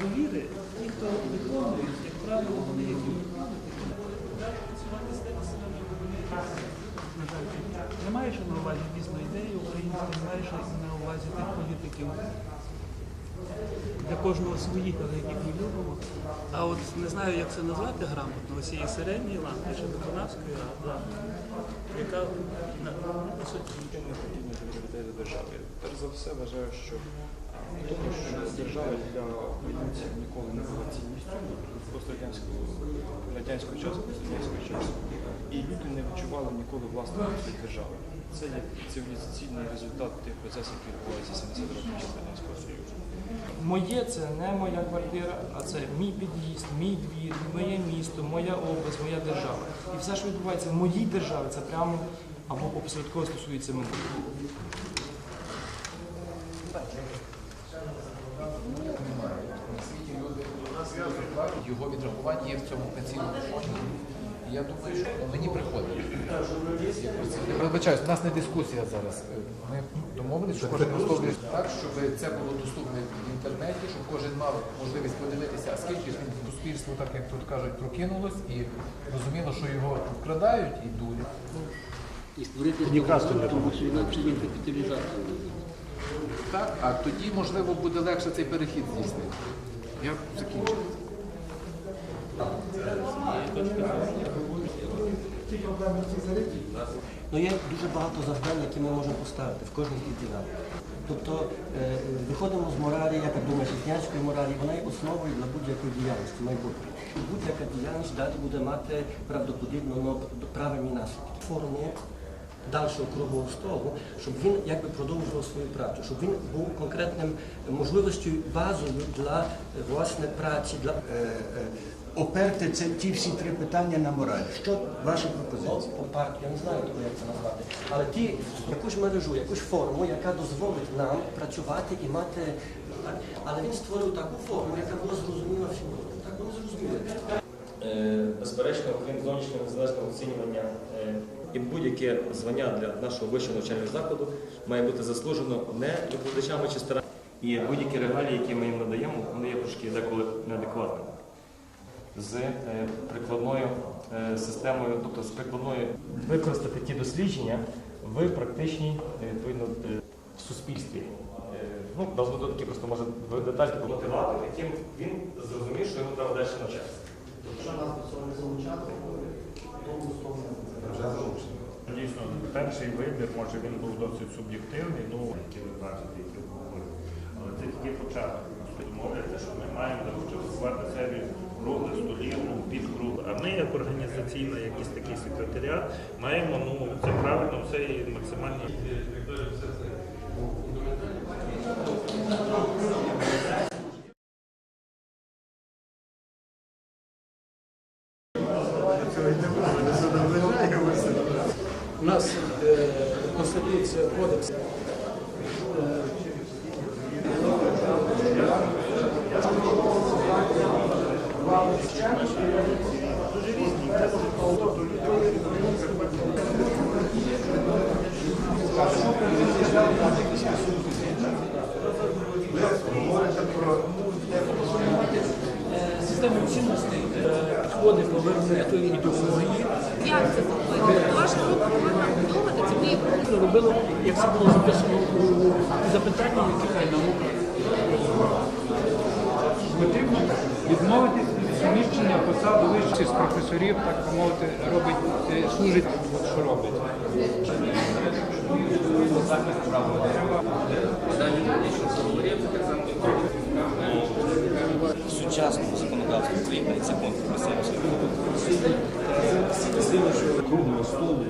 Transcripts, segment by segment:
довіри, ті, хто виконують, як правило, вони які не маєш на увазі дійсно ідеї українські, маєш на увазі тих політиків. Для кожного своїх, але яких ми любимо. А от не знаю, як це назвати грамотно, ось є середньої ланки, чи виконавської ланки, яка на, по суті нічого не потрібно довіряти до держави. Перш за все вважаю, що тому що держава для українців ніколи не була цінністю просто радянського часу, радянського часу. І люди не відчували ніколи власної держави. Це є цивілізаційний результат тих процесів, які відбуваються 70 років під Радянського Союзу. Моє це не моя квартира, а це мій під'їзд, мій двір, моє місто, моя область, моя держава. І все, що відбувається в моїй державі, це прямо або опосередково стосується мене. На світі люди його відрахування є в цьому пенсійному фонді. І я думаю, що ну, мені приходить. Вибачаюсь, у нас не дискусія зараз. Ми домовилися, що кожен висловлює так, щоб це було доступне в інтернеті, щоб кожен мав можливість подивитися, а скільки ж суспільство, так як тут кажуть, прокинулось і розуміло, що його вкрадають і дурять. і створити він капіталізацію. Так, а тоді, можливо, буде легше цей перехід здійснити. Я закінчив. Ну, є дуже багато завдань, які ми можемо поставити в кожній ділянці. Тобто е, виходимо з моралі, я так думаю, християнської моралі, вона є основою для будь-якої діяльності майбутнього. Будь-яка діяльність далі буде мати правдоподібно правильні наслідки. Форму дальшого круглого столу, щоб він якби продовжував свою працю, щоб він був конкретним можливістю базою для е, власне праці, для е, е, оперти це ті всі три питання на мораль. Що ваші пропозиції? по партію, я не знаю як це назвати, але ті якусь мережу, якусь форму, яка дозволить нам працювати і мати. Але він створив таку форму, яка була зрозуміла всім. Так вони зрозуміли. Е, Безперечно, окрім зовнішнього незалежного оцінювання е, і будь-яке звання для нашого вищого навчального закладу має бути заслужено не викладачами чи стараннями. І будь-які регалії, які ми їм надаємо, вони є трошки деколи неадекватними. З е, прикладною е, системою, тобто з прикладною використати ті дослідження в практичній е, відповідно в суспільстві. Ну, должно такі просто може в детальки мотиватор, яким він зрозумів, що йому треба далі навчатися. Дійсно, перший вибір, може він був досить суб'єктивний, ну, які ви бачите, які обговорюють. Але це тільки початок. Домовляться, що ми маємо започаткувати серію круглих столів, ну, під круг. А ми, як організаційна, якийсь такий секретаріат, маємо, ну, це правильно, все і максимально. У нас е, Конституція, кодекс. Е, Система цінностей, е, підходи повернення тої ідеології. Як це думати, це Ми робили, як це було записано у запитанні, яке наука. Потрібно відмовитись від суміщення посади вищих з професорів, так би мовити, робить, е, служить, що робить. Сучасному законодавстві України і закон про місцеві Круглого столу,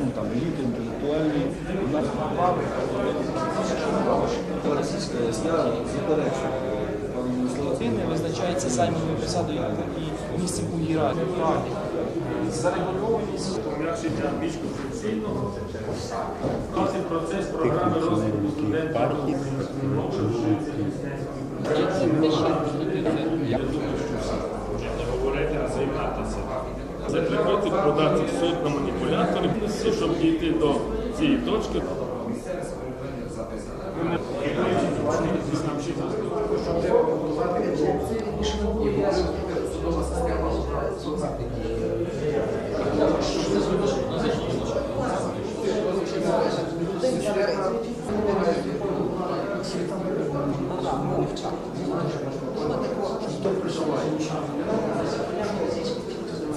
ну там еліти інтелектуальні. У нас Людини визначається займаною посадою і місцем у ієрархії. Зарегульованість Пом'якшення більш концепційного. Процес програми розвитку студентів. Не говорити, а займатися. Закріпити, продати в суд на маніпуляторів, щоб дійти до цієї точки.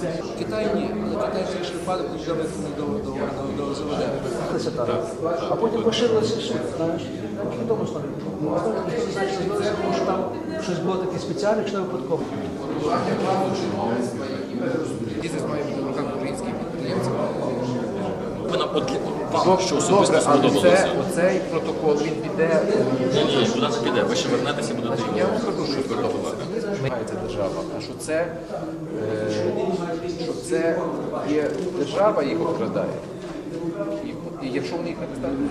Щоб Китай ні, але китайці якщо впали, будуть добре до, до, до, до заведення. А потім поширилося знаєш? Відомо не зробилося, тому що там щось було таке спеціальне, що випадково. Бізнес має бути в руках українських підприємців. Вона вам що особисто добре, але сподобалося? це, оцей протокол він піде. Ні, ні, куди це піде? Ви ще вернетеся і будете я вам кажу, що сподобалося. Мається держава, а що це, е, це є держава їх обкрадає. І, і якщо вони їх не достануть,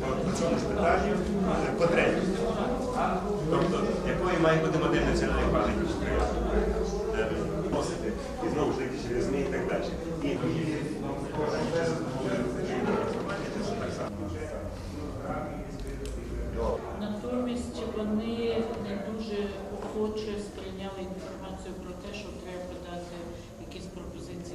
по цьому ж питанню, по третє. Тобто, якою має бути модель національної пам'яті ви і знову ж таки через ЗМІ і так далі. І Натомість вони не дуже охоче сприйняли інформацію про те, що треба подати якісь пропозиції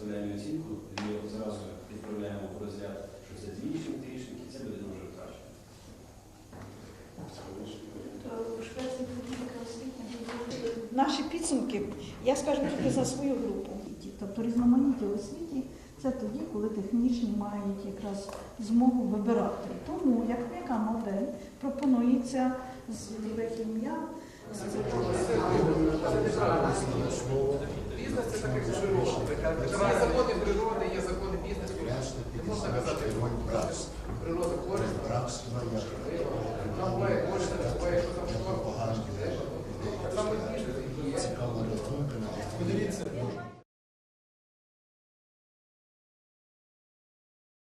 поставляємо оцінку, ми зразу відправляємо в розряд, що це двічник, трішник, і це буде дуже краще. Наші підсумки, я скажу тільки за свою групу. Тобто різноманіття у освіті це тоді, коли технічні мають якраз змогу вибирати. Тому як яка модель пропонується з ім'я бізнес це таке. Є закони природи, є закони бізнесу.